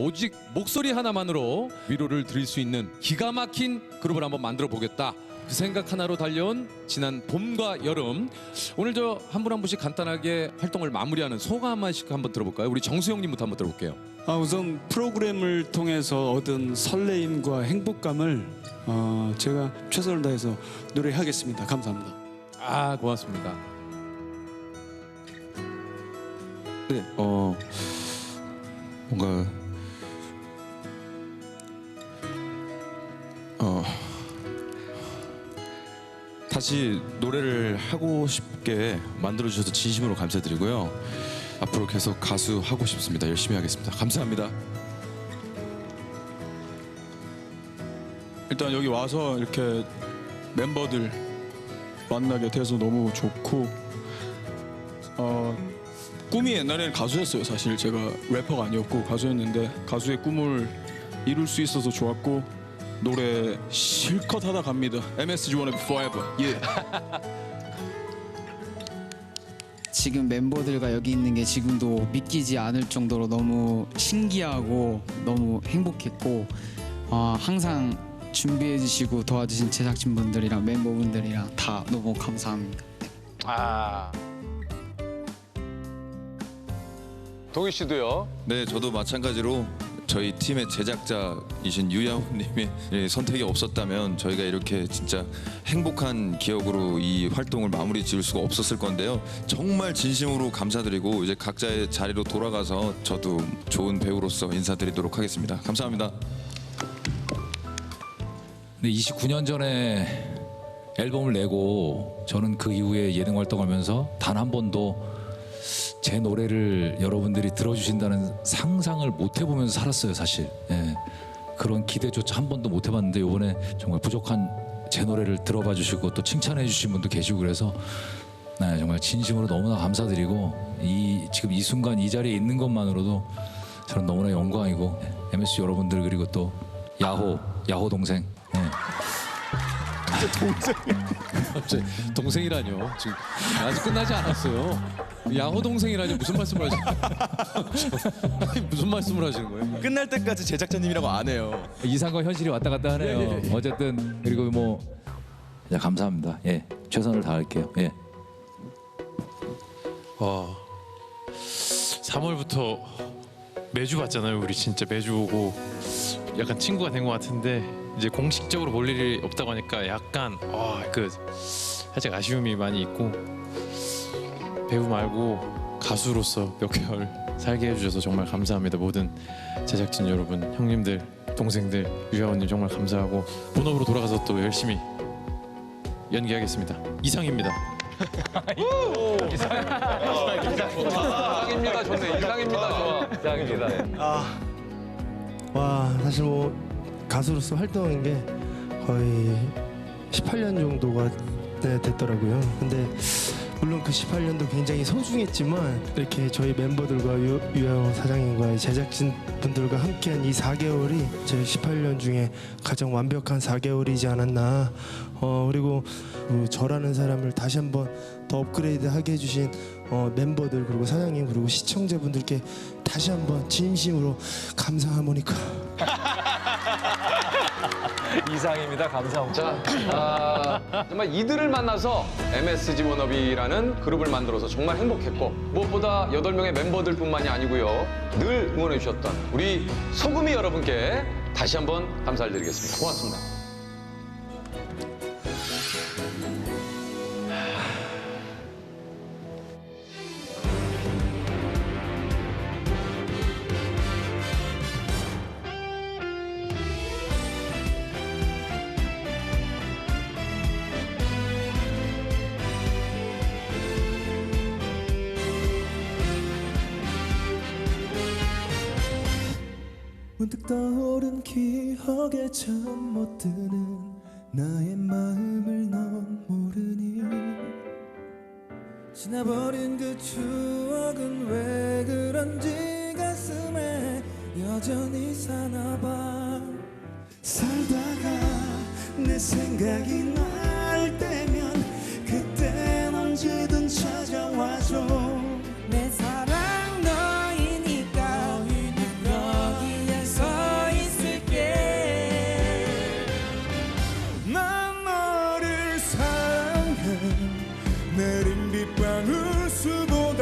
오직 목소리 하나만으로 위로를 드릴 수 있는 기가 막힌 그룹을 한번 만들어 보겠다. 그 생각 하나로 달려온 지난 봄과 여름 오늘 저 한 분 한 분씩 간단하게 활동을 마무리하는 소감 한 마디씩 한번 들어볼까요? 우리 정수영님부터 한번 들어볼게요. 아, 우선 프로그램을 통해서 얻은 설레임과 행복감을 어, 제가 최선을 다해서 노래하겠습니다. 감사합니다. 아 고맙습니다. 네, 어 뭔가 다시 노래를 하고 싶게 만들어 주셔서 진심으로 감사드리고요. 앞으로 계속 가수 하고 싶습니다. 열심히 하겠습니다. 감사합니다. 일단 여기 와서 이렇게 멤버들 만나게 돼서 너무 좋고 어 꿈이 옛날에는 가수였어요 사실 제가 래퍼가 아니었고 가수였는데 가수의 꿈을 이룰 수 있어서 좋았고 노래 실컷 하다 갑니다 MSG wanna be forever 예 지금 멤버들과 여기 있는 게 지금도 믿기지 않을 정도로 너무 신기하고 너무 행복했고 어, 항상 준비해 주시고 도와주신 제작진 분들이랑 멤버분들이랑 다 너무 감사합니다. 아 동희 씨도요. 네, 저도 마찬가지로 저희 팀의 제작자이신 유야호님의 예, 선택이 없었다면 저희가 이렇게 진짜 행복한 기억으로 이 활동을 마무리 지을 수가 없었을 건데요. 정말 진심으로 감사드리고 이제 각자의 자리로 돌아가서 저도 좋은 배우로서 인사드리도록 하겠습니다. 감사합니다. 근데 29년 전에 앨범을 내고 저는 그 이후에 예능 활동하면서 단 한 번도 제 노래를 여러분들이 들어주신다는 상상을 못 해보면서 살았어요 사실 예. 그런 기대조차 한 번도 못 해봤는데 이번에 정말 부족한 제 노래를 들어봐 주시고 또 칭찬해 주신 분도 계시고 그래서 네, 정말 진심으로 너무나 감사드리고 이 지금 이 순간 이 자리에 있는 것만으로도 저는 너무나 영광이고 MSG 여러분들 그리고 또 야호 야호 동생 네. 갑자기 동생이라뇨. 지금 아직 끝나지 않았어요. 야호 동생이라니 무슨 말씀을 하시는 아니, 무슨 말씀을 하시는 거예요? 끝날 때까지 제작자님이라고 안 해요. 이상과 현실이 왔다 갔다 하네요. 어쨌든 그리고 뭐 야, 감사합니다. 예, 최선을 다할게요. 예. 와 3월부터 매주 봤잖아요 우리 진짜 매주 오고 약간 친구가 된 것 같은데 이제 공식적으로 볼 일이 없다고 하니까 약간 와그 살짝 아쉬움이 많이 있고 배우 말고 가수로서 몇 개월 살게 해주셔서 정말 감사합니다 모든 제작진 여러분 형님들 동생들 유아원님 정말 감사하고 본업으로 돌아가서 또 열심히 연기하겠습니다 이상입니다. 이상입니다. 좋네. 이상입니다. 좋아. 이상입니다. 와 사실 뭐 가수로서 활동한 게 거의 18년 정도가 네, 됐더라고요. 근데 물론 그 18년도 굉장히 소중했지만 이렇게 저희 멤버들과 유, 유영 사장님과 제작진 분들과 함께한 이 4개월이 제 18년 중에 가장 완벽한 4개월이지 않았나. 어 그리고 그 저라는 사람을 다시 한번 더 업그레이드하게 해주신 어, 멤버들 그리고 사장님 그리고 시청자분들께 다시 한번 진심으로 감사 하모니카. 이상입니다. 감사합니다. 자, 아, 정말 이들을 만나서 MSG 워너비라는 그룹을 만들어서 정말 행복했고 무엇보다 8명의 멤버들뿐만이 아니고요. 늘 응원해 주셨던 우리 소금이 여러분께 다시 한번 감사를 드리겠습니다. 고맙습니다. 문득 떠오른 기억에 잠 못 드는 나의 마음을 넌 모르니. 지나버린 그 추억은 왜 그런지 가슴에 여전히 사나봐. 살다가 내 생각이 날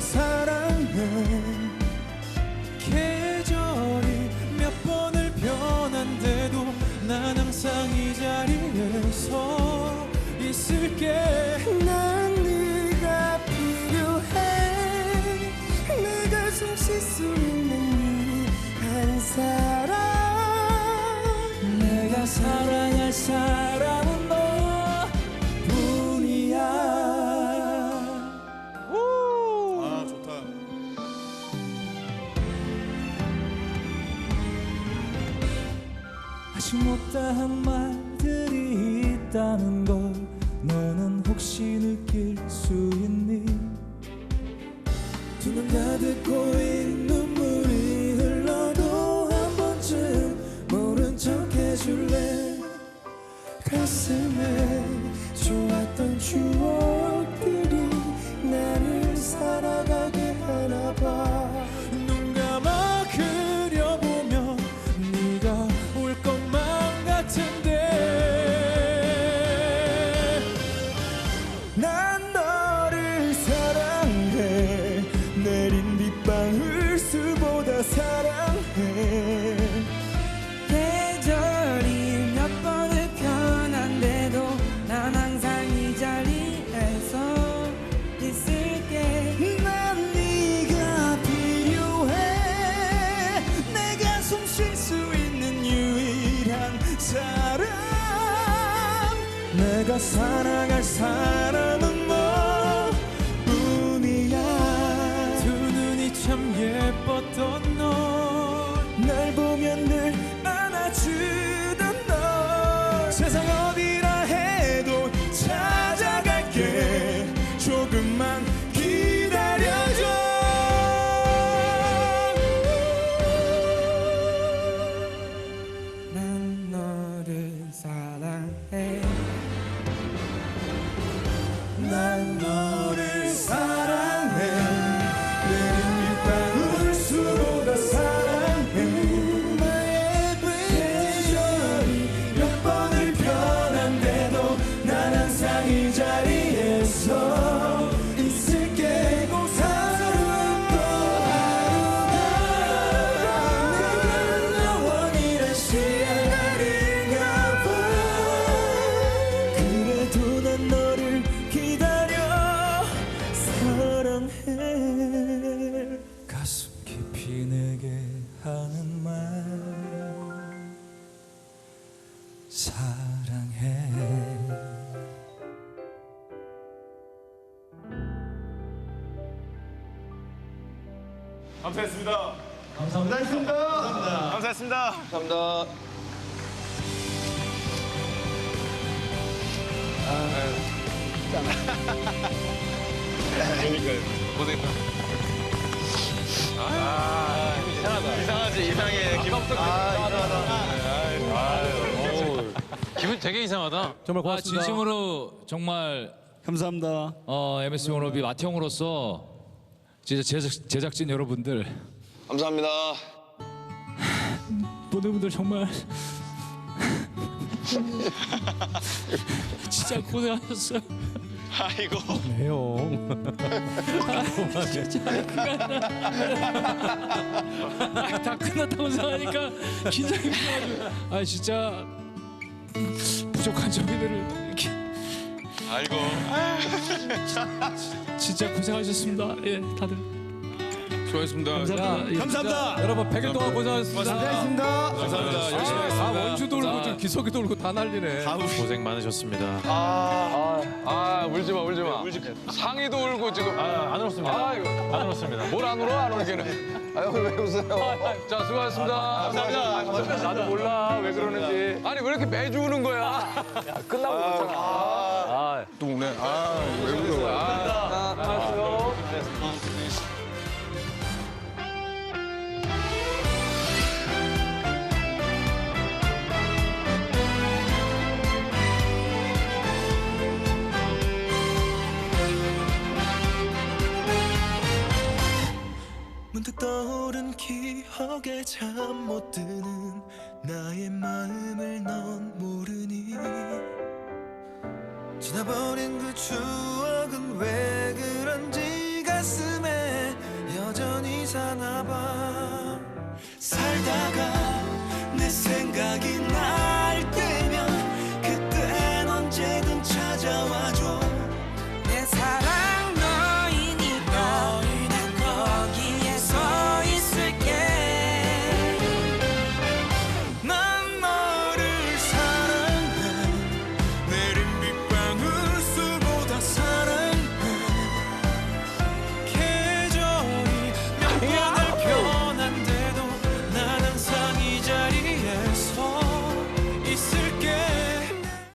수 아직 못다한 말들이 있다는 걸 너는 혹시 느낄 수 있니? 두 눈 가득 고인 눈물이 흘러도 한 번쯤 모른 척 해줄래? 가슴에 좋았던 추억 내가 사랑할 사람은 감사합니다. 기분 되게 이상하다. 정말 아, 고맙습니다. 진심으로 정말 감사합니다. 어, MSC 원업이 마티형으로서 진짜 제작, 제작진 여러분들. 감사합니다. 모든 분들 정말. 진짜 고생하셨어요. 아, 다 끝났다고 생각하니까 긴장이 아 진짜 부족한 이렇게 아이고. 진짜 고생하셨습니다. 예, 다들 수고하셨습니다 감사합니다. 예. 감사합니다. 여러분 100일 동안 고생하셨습니다. 감사합니다 열심히 아, 원주도 울고 자. 좀 기석이도 울고 다 난리네. 고생 많으셨습니다. 아, 아 울지 마, 울지 마. 상의도 울고 지금. 아, 안 울었습니다. 아, 이거. 안 울었습니다. 뭘 안 울어? 안 울기는. 아유, 왜 웃어요? 자, 수고하셨습니다. 감사합니다. 나도 몰라. 왜 그러는지. 아니, 왜 이렇게 매주 우는 거야? 끝나고 그러잖아. 아, 또 오네 아 왜 울어 아, 기억에 잠 못 드는 나의 마음을 넌 모르니. 지나버린 그 추억은 왜